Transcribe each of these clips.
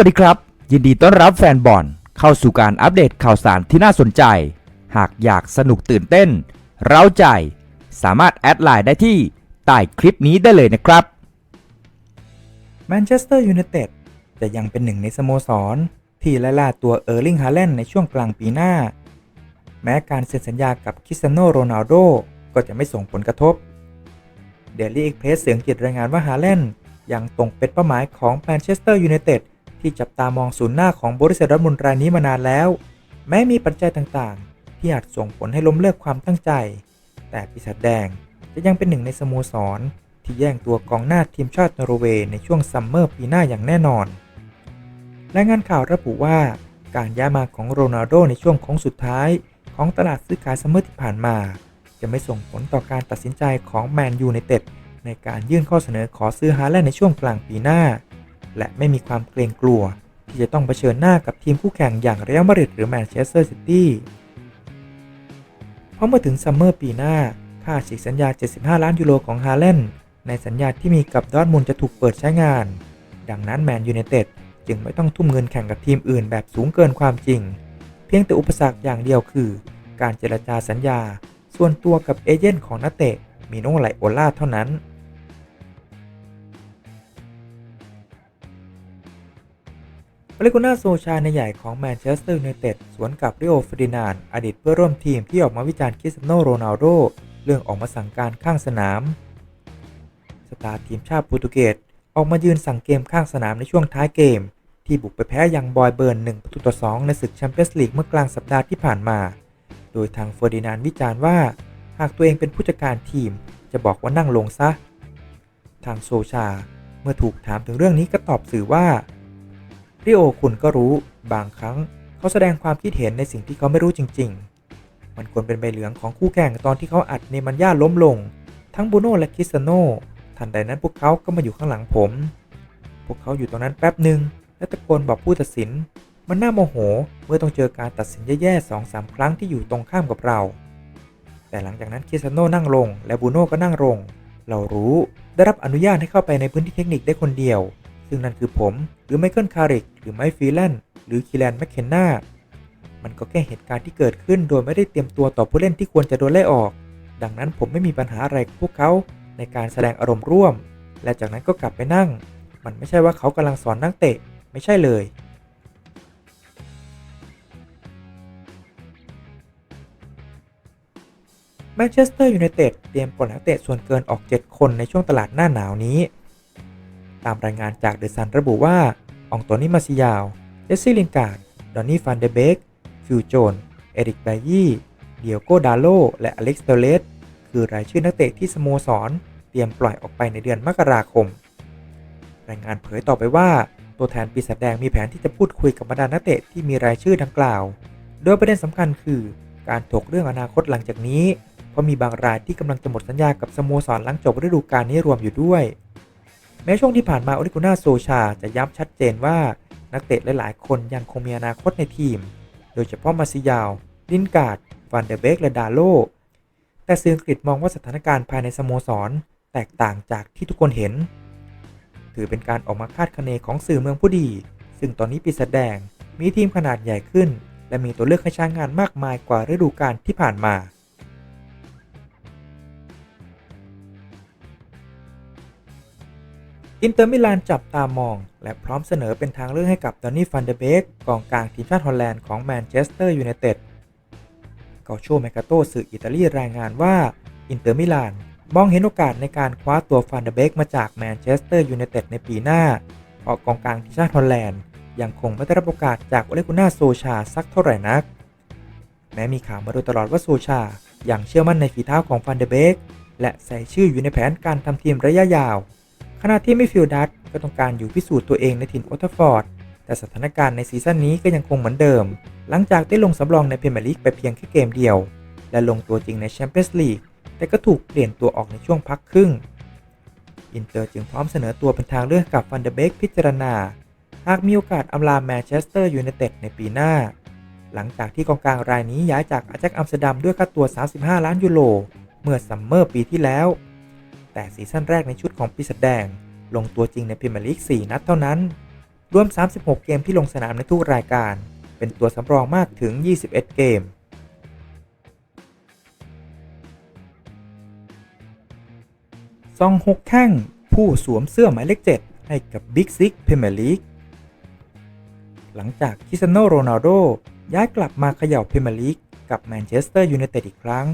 วัสดีครับ ยินดีต้อนรับแฟนบอลเข้าสู่การอัปเดตข่าวสารที่น่าสนใจ หากอยากสนุกตื่นเต้น เร้าใจ สามารถแอดไลน์ได้ที่ใต้คลิปนี้ได้เลยนะครับแมนเชสเตอร์ยูไนเต็ดจะยังเป็นหนึ่งในสโมสร ที่ไล่ล่าตัวเออร์ลิงฮาแลนด์ในช่วงกลางปีหน้า แม้การเซ็นสัญญากับคริสเตียโนโรนัลโดก็จะไม่ส่งผลกระทบเดลี่เอ็กเพรสเสียงจิตรายงานว่าฮาแลนด์ยังตรงเป็นเป้าหมายของแมนเชสเตอร์ยูไนเต็ด ที่จับตามองศูนย์หน้าของบริษัทร์ทมุนรายนี้มานานแล้ว แม้มีปัจจัยต่างๆ ที่อาจส่งผลให้ล้มเลิกความตั้งใจ แต่ปีศาจแดงจะยังเป็นหนึ่งในสโมสร ที่แย่งตัวกองหน้าทีมชาตินอร์เวย์ในช่วงซัมเมอร์ปีหน้าอย่างแน่นอนรายงานข่าวระบุว่าการย้ายมาของโรนัลโดในช่วงโค้งสุดท้ายของตลาดซื้อขายซัมเมอร์ที่ผ่านมา จะไม่ส่งผลต่อการตัดสินใจของแมนยูไนเต็ดในการยื่นข้อเสนอขอซื้อฮาแลนด์ในช่วงกลางปีหน้า และไม่มีความเกรงกลัว ที่จะต้องเผชิญหน้ากับทีมคู่แข่งอย่างเรอัลมาดริดหรือแมนเชสเตอร์ซิตี้เพราะเมื่อถึงซัมเมอร์ปีหน้า ค่าฉีกสัญญา 75 ล้านยูโรของฮาแลนในสัญญาที่มีกับดอทมุนจะถูกเปิดใช้งาน ดังนั้นแมนยูไนเต็ดจึงไม่ต้องทุ่มเงินแข่งกับทีมอื่นแบบสูงเกินความจริง เพียงแต่อุปสรรคอย่างเดียวคือ การเจรจาสัญญา ส่วนตัวกับเอเจนต์ของนักเตะมีโนไลโอล่าเท่านั้น อเลกุน่าโซชาในใหญ่ของแมนเชสเตอร์ยูไนเต็ดสวนกับริโอฟดินานอดีตเพื่อร่วมทีมที่ออกมาวิจารณ์คริสเตียโนโรนัลโดเรื่องออกมาสั่งการข้างสนาม สตาร์ทีมชาติโปรตุเกสออกมายืนสั่งเกมข้างสนามในช่วงท้ายเกม ที่บุกไปแพ้ยังบอยเบิร์น1ประตูต่อ2ในศึกแชมเปี้ยนส์ลีกเมื่อกลางสัปดาห์ที่ผ่านมา โดยทางเฟอร์ดินานวิจารณ์ว่า หากตัวเองเป็นผู้จัดการทีมจะบอกว่านั่งลงซะ ทางโซชาเมื่อถูกถามถึงเรื่องนี้ก็ตอบสื่อว่า ริโอคุณก็รู้บางครั้งเขาแสดงความคิดเห็นในสิ่งที่เขาไม่รู้จริง ๆ มันควรเป็นใบเหลืองของคู่แข่งตอนที่เขาอัดเนมันย่าล้มลง ทั้งบูโน่และคิสโนทันใดนั้นพวกเขาก็มาอยู่ข้างหลังผม พวกเขาอยู่ตรงนั้นแป๊บหนึ่งและตะโกนบอกผู้ตัดสิน มันน่าโมโหเมื่อต้องเจอการตัดสินแย่ๆสองสามครั้งที่อยู่ตรงข้ามกับเรา แต่หลังจากนั้นคิสโนนั่งลง และบูโน่ก็นั่งลง เรารู้ได้รับอนุญาตให้เข้าไปในพื้นที่เทคนิคได้คนเดียว ซึ่งนั่นคือผม หรือไมเคิลคาริกหรือไมค์ฟีแลนหรือคีแลนแมคเคนนามันก็แค่เหตุการณ์ที่เกิดขึ้นโดยไม่ได้เตรียมตัวต่อผู้เล่นที่ควรจะโดนไล่ออก ดังนั้นผมไม่มีปัญหาอะไรกับพวกเขาในการแสดงอารมณ์ร่วม และจากนั้นก็กลับไปนั่ง มันไม่ใช่ว่าเขากำลังสอนนักเตะ ไม่ใช่เลยแมนเชสเตอร์ยูไนเต็ดเตรียมปลดนักเตะส่วนเกินออก 7 คนในช่วงตลาดหน้าหนาวนี้ ตามรายงานจากเดอะซันระบุว่าอองโตนี่มาซิยาวเจสซี่ลินการ์ด ดอนนี่ฟันเดเบก ฟิวโจน เอริกไบยี่เดียโกดาโล และอเล็กซ์เตเลสคือรายชื่อนักเตะที่สโมสร เตรียมปล่อยออกไปในเดือนมกราคม รายงานเผยต่อไปว่า ตัวแทนปีศาจแดงมีแผนที่จะพูดคุยกับบรรดานักเตะที่มีรายชื่อดังกล่าว โดยประเด็นสำคัญคือ การถกเรื่องอนาคตหลังจากนี้ เพราะมีบางรายที่กำลังจะหมดสัญญากับสโมสรหลังจบฤดูกาลนี้รวมอยู่ด้วย ม้ช่วงที่ผ่านมาโอลิกุน่าโซชาจะย้ำชัดเจนว่า นักเตะหลาย ๆ คนยังคงมีอนาคตในทีม โดยเฉพาะมาซิยาว ลินการ์ดฟันเดเบกและดาโล แต่สื่ออังกฤษมองว่าสถานการณ์ภายในสโมสร แตกต่างจากที่ทุกคนเห็น ถือเป็นการออกมาคาดคะเนของสื่อเมืองผู้ดี ซึ่งตอนนี้ปีศาจแดงมีทีมขนาดใหญ่ขึ้น และมีตัวเลือกให้ใช้งานมากมายกว่าฤดูกาลที่ผ่านมา อินเตอร์มิลานจับตามอง และพร้อมเสนอเป็นทางเลือกให้กับดอนนี่ฟันเดเบกกองกลางทีมชาติฮอลแลนด์ของแมนเชสเตอร์ยูไนเต็ดกาโชแมกาโตสื่ออิตาลีรายงานว่าอินเตอร์มิลานมองเห็นโอกาสในการคว้าตัวฟันเดเบกมาจากแมนเชสเตอร์ยูไนเต็ดในปีหน้าเพราะกองกลางทีมชาติฮอลแลนด์ยังคงไม่ได้รับโอกาสจากโอเลกุน่าโซชาสักเท่าไหร่นัก แม้มีข่าวมาโดยตลอดว่าโซชาอยังเชื่อมั่นในฝีเท้าของฟันเดเบกและใส่ชื่ออยู่ในแผนการทำทีมระยะยาว ขณะที่มิดฟิลด์ดัตก็ต้องการอยู่พิสูจน์ตัวเองในถิ่นโอทฟอร์ด แต่สถานการณ์ในซีซั่นนี้ก็ยังคงเหมือนเดิม หลังจากได้ลงสำรองในพรีเมียร์ลีกไปเพียงแค่เกมเดียว และลงตัวจริงในแชมเปี้ยนส์ลีก แต่ก็ถูกเปลี่ยนตัวออกในช่วงพักครึ่ง อินเตอร์จึงพร้อมเสนอตัวเป็นทางเลือกกับฟันเดเบกพิจารณา หากมีโอกาสอำลาแมนเชสเตอร์ยูไนเต็ดในปีหน้า หลังจากที่กองกลางรายนี้ย้ายจากอาแจ็คอัมสเตอร์ดัมด้วยค่าตัว 35 ล้านยูโร เมื่อซัมเมอร์ปีที่แล้ว แต่ซีซั่นแรกในชุดของปีศาจแดง ลงตัวจริงในพรีเมียร์ลีก 4 นัดเท่านั้น รวม 36 เกมที่ลงสนามในทุกรายการ เป็นตัวสำรองมากถึง 21 เกมซองฮกแข้งผู้สวมเสื้อหมายเลข 7 ให้กับบิ๊กซิกพรีเมียร์ลีก หลังจากคริสเตียโนโรนัลโดย้ายกลับมาเขย่าพรีเมียร์ลีกกับแมนเชสเตอร์ยูไนเต็ดอีกครั้ง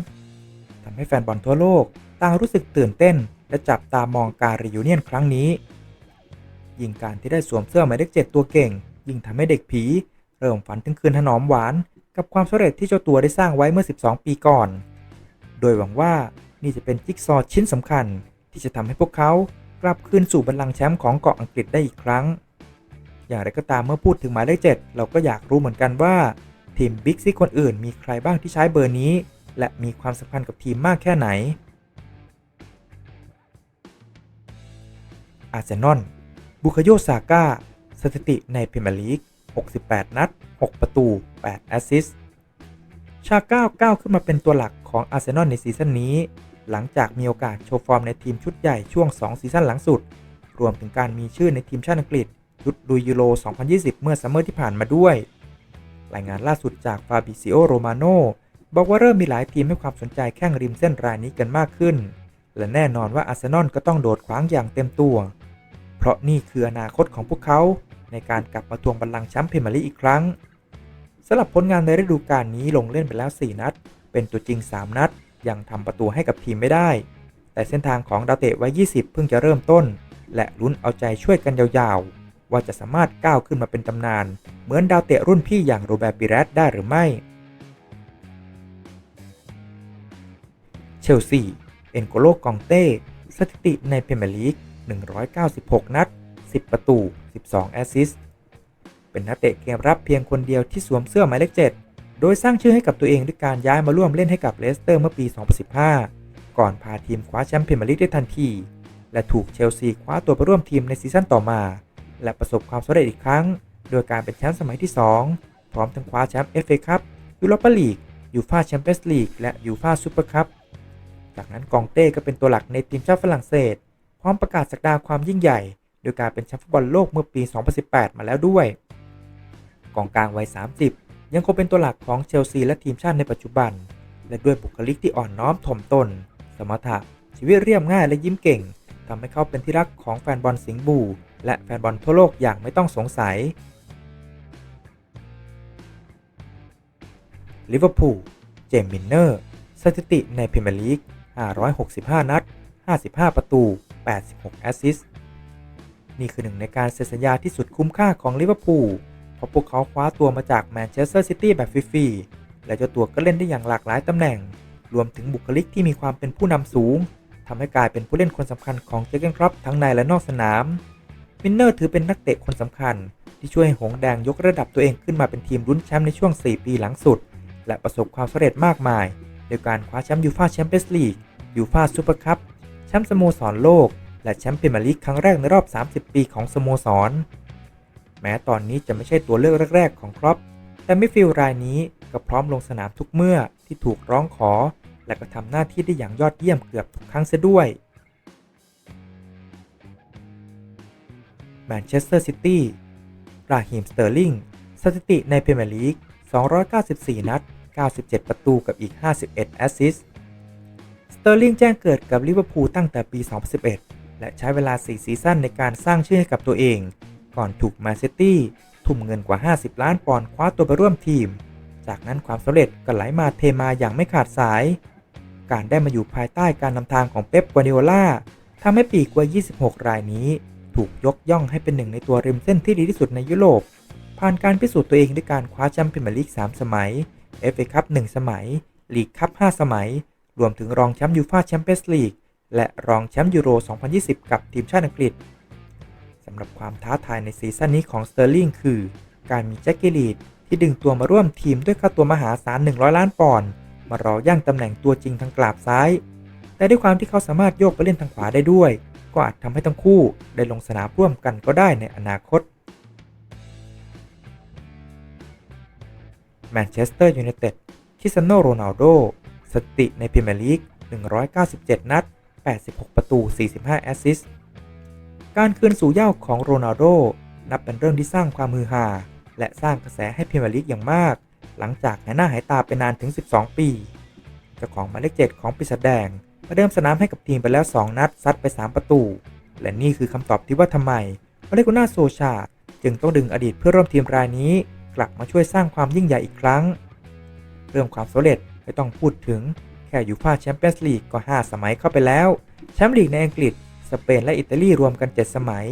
ทำให้แฟนบอลทั่วโลกต่างรู้สึกตื่นเต้น และจับตามองการรียูเนียนครั้งนี้ ยิ่งการที่ได้สวมเสื้อหมายเลข7ตัวเก่ง ยิ่งทำให้เด็กผี เริ่มฝันถึงคืนถนอมหวาน กับความสำเร็จที่เจ้าตัวได้สร้างไว้เมื่อ 12 ปีก่อน โดยหวังว่านี่จะเป็นจิ๊กซอว์ชิ้นสำคัญ ที่จะทำให้พวกเขากลับคืนสู่บัลลังก์แชมป์ของเกาะอังกฤษได้อีกครั้ง อย่างไรก็ตามเมื่อพูดถึงหมายเลข7เราก็อยากรู้เหมือนกันว่าทีมบิ๊กซิกคนอื่นมีใครบ้างที่ใช้เบอร์นี้ และมีความสำคัญกับทีมมากแค่ไหน อาร์เซนอลบุคโยซาก้าสถิติในพรีเมียร์ลีก 68 นัด 6 ประตู 8 แอสซิสต์ชาก้าก้าวขึ้นมาเป็นตัวหลักของอาร์เซนอลในซีซั่นนี้ หลังจากมีโอกาสโชว์ฟอร์มในทีมชุดใหญ่ช่วง 2 ซีซั่นหลังสุด รวมถึงการมีชื่อในทีมชาติอังกฤษ ชุดลุยยูโร 2020 เมื่อซัมเมอร์ที่ผ่านมาด้วย รายงานล่าสุดจากฟาบิซิโอโรมาโนบอกว่าเริ่มมีหลายทีมให้ความสนใจแข้งริมเส้นรายนี้กันมากขึ้น และแน่นอนว่าอาร์เซนอลก็ต้องโดดขวางอย่างเต็มตัว เพราะนี่คืออนาคตของพวกเขาในการกลับมาทวงบัลลังก์แชมป์พรีเมียร์ลีกอีกครั้งสำหรับผลงานในฤดูกาลนี้ลงเล่นไปแล้ว 4 นัด เป็นตัวจริง 3 นัด ยังทำประตูให้กับทีมไม่ได้ แต่เส้นทางของดาวเตะวัย 20 เพิ่งจะเริ่มต้น และลุ้นเอาใจช่วยกันยาวๆ ว่าจะสามารถก้าวขึ้นมาเป็นตำนาน เหมือนดาวเตะรุ่นพี่อย่างโรเบร์ตปิเรสได้หรือไม่ เชลซี เอ็นโกโลกองเต้ สถิติในพรีเมียร์ลีก 196 นัด 10 ประตู 12 แอสซิสต์ เป็นนักเตะเกมรับเพียงคนเดียวที่สวมเสื้อหมายเลข 7 โดยสร้างชื่อให้กับตัวเองด้วยการย้ายมาร่วมเล่นให้กับเลสเตอร์เมื่อปี 2015 ก่อนพาทีมคว้าแชมป์พรีเมียร์ลีกได้ทันที และถูกเชลซีคว้าตัวไปร่วมทีมในซีซั่นต่อมา และประสบความสำเร็จอีกครั้ง โดยการเป็นแชมป์สมัยที่ 2 พร้อมทั้งคว้าแชมป์เอฟเอคัพยูโรปาลีกยูฟาแชมเปี้ยนส์ลีกและยูฟาซูเปอร์คัพจากนั้นกองเต้ก็เป็นตัวหลักในทีมชาติฝรั่งเศส ร้อมประกาศสักดาความยิ่งใหญ่ โดยการเป็นแชมป์ฟุตบอลโลกเมื่อปี 2018 มาแล้วด้วย กองกลางวัย 30 ยังคงเป็นตัวหลักของเชลซีและทีมชาติในปัจจุบัน และด้วยบุคลิกที่อ่อนน้อมถ่อมตน สมรรถะชีวิตเรียบง่ายและยิ้มเก่งทำให้เขาเป็นที่รักของแฟนบอลสิงห์บูและแฟนบอลทั่วโลกอย่างไม่ต้องสงสัยลิเวอร์พูล เจมมินเนอร์ สถิติในพรีเมียร์ลีก 565 นัด 55 ประตู 86 แอสซิสต์นี่คือหนึ่งในการเซ็นสัญญาที่สุดคุ้มค่าของลิเวอร์พูลเพราะพวกเขาคว้าตัวมาจากแมนเชสเตอร์ซิตี้แบบฟรีๆและเจ้าตัวก็เล่นได้อย่างหลากหลายตำแหน่ง รวมถึงบุคลิกที่มีความเป็นผู้นำสูงทำให้กลายเป็นผู้เล่นคนสำคัญของเจเกนครอปทั้งในและนอกสนามมินเนอร์ถือเป็นนักเตะคนสำคัญ ที่ช่วยให้หงแดงยกระดับตัวเองขึ้นมาเป็นทีมลุ้นแชมป์ในช่วง 4 ปีหลังสุด และประสบความสำเร็จมากมายโดยการคว้าแชมป์ยูฟาแชมเปี้ยนส์ลีกยูฟาซูเปอร์คัพ มป์สโมสรโลก และแชมป์พรีเมียร์ลีกครั้งแรกในรอบ 30 ปีของสโมสร แม้ตอนนี้จะไม่ใช่ตัวเลือกแรกๆของครอปแต่มิฟิลรายนี้ก็พร้อมลงสนามทุกเมื่อที่ถูกร้องขอ และก็ทำหน้าที่ได้อย่างยอดเยี่ยมเกือบทุกครั้งเสียด้วยแมนเชสเตอร์ซิตี้ ราฮิมสเตอร์ลิง สถิติในพรีเมียร์ลีก 294 นัด 97 ประตูกับอีก 51 แอสซิสต์ส เตอร์ลิงแจ้งเกิดกับลิเวอร์พูลตั้งแต่ปี 2011 และใช้เวลา 4 ซีซั่นในการสร้างชื่อให้กับตัวเอง ก่อนถูกแมนซิตี้ทุ่มเงินกว่า 50 ล้านปอนด์คว้าตัวไปร่วมทีม จากนั้นความสำเร็จก็ไหลมาเทมาอย่างไม่ขาดสาย การได้มาอยู่ภายใต้การนำทางของเป๊ปกัวาร์ดิโอล่าทำให้ปีกว่า26 รายนี้ ถูกยกย่องให้เป็นหนึ่งในตัวริมเส้นที่ดีที่สุดในยุโรป ผ่านการพิสูจน์ตัวเองด้วยการคว้าแชมป์พรีเมียร์ลีก 3 สมัย FA คัพ 1 สมัย ลีกคัพ 5 สมัย รวมถึงรองแชมป์ยูฟ่าแชมเปี้ยนส์ลีกและรองแชมป์ยูโร 2020 กับทีมชาติอังกฤษสำหรับความท้าทายในซีซั่นนี้ของสเตอร์ลิงคือ การมีแจ็คกิลีดที่ดึงตัวมาร่วมทีมด้วยค่าตัวมหาศาล 100 ล้านปอนด์มารอย่างตำแหน่งตัวจริงทางกราบซ้าย แต่ด้วยความที่เขาสามารถโยกไปเล่นทางขวาได้ด้วย ก็อาจทำให้ทั้งคู่ได้ลงสนามร่วมกันก็ได้ในอนาคตแมนเชสเตอร์ยูไนเต็ดคริสเตียโนโรนัลโด สถิติในพรีเมียร์ลีก 197 นัด 86 ประตู 45 แอสซิสต์ การคืนสู่เย้าของโรนัลโด นับเป็นเรื่องที่สร้างความฮือฮาและสร้างกระแสให้พรีเมียร์ลีกอย่างมาก หลังจากหายหน้าหายตาไปนานถึง 12 ปี เจ้าของหมายเลขเจ็ดของปีศาจแดงประเดิมสนามให้กับทีมไปแล้ว 2 นัด ซัดไป 3 ประตู และนี่คือคำตอบที่ว่าทำไมมาเลกุน่าโซชา จึงต้องดึงอดีตเพื่อร่วมทีมรายนี้ กลับมาช่วยสร้างความยิ่งใหญ่อีกครั้ง เรื่องความสำเร็จ ไม่ต้องพูดถึง แค่อยูฟ่าแชมเปี้ยนส์ลีกก็ 5 สมัยเข้าไปแล้ว แชมป์ลีกในอังกฤษ สเปนและอิตาลีรวมกัน 7 สมัย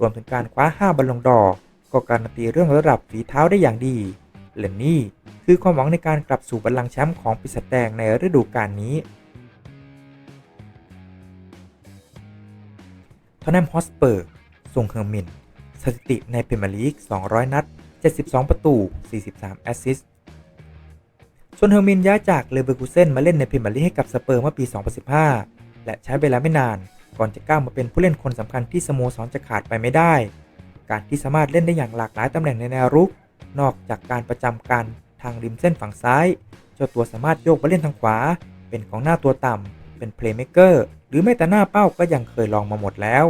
รวมถึงการคว้า 5บอลลงดอร์ก็การันตีเรื่องระดับฝีเท้าได้อย่างดีและนี่คือความหวังในการกลับสู่บัลลังก์แชมป์ของปีศาจแดงในฤดูกาลนี้ทอนแนมฮอสเปอร์ส่งเฮอร์มิน สถิติในพรีเมียร์ลีก 200 นัด 72 ประตู 43 แอสซิสต์ ส่วนเฮอร์มินย้ายจากเลเวอร์คูเซนมาเล่นในพรีเมียร์ลีกให้กับสเปอร์เมื่อปี 2015 และใช้เวลาไม่นาน ก่อนจะก้าวมาเป็นผู้เล่นคนสำคัญที่สโมสรจะขาดไปไม่ได้ การที่สามารถเล่นได้อย่างหลากหลายตำแหน่งในแนวรุก นอกจากการประจำการทางริมเส้นฝั่งซ้าย เจ้าตัวสามารถโยกไปเล่นทางขวา เป็นของหน้าตัวต่ำเป็นเพลย์เม k เกอร์หรือแม้แต่หน้าเป้าก็ยังเคยลองมาหมดแล้ว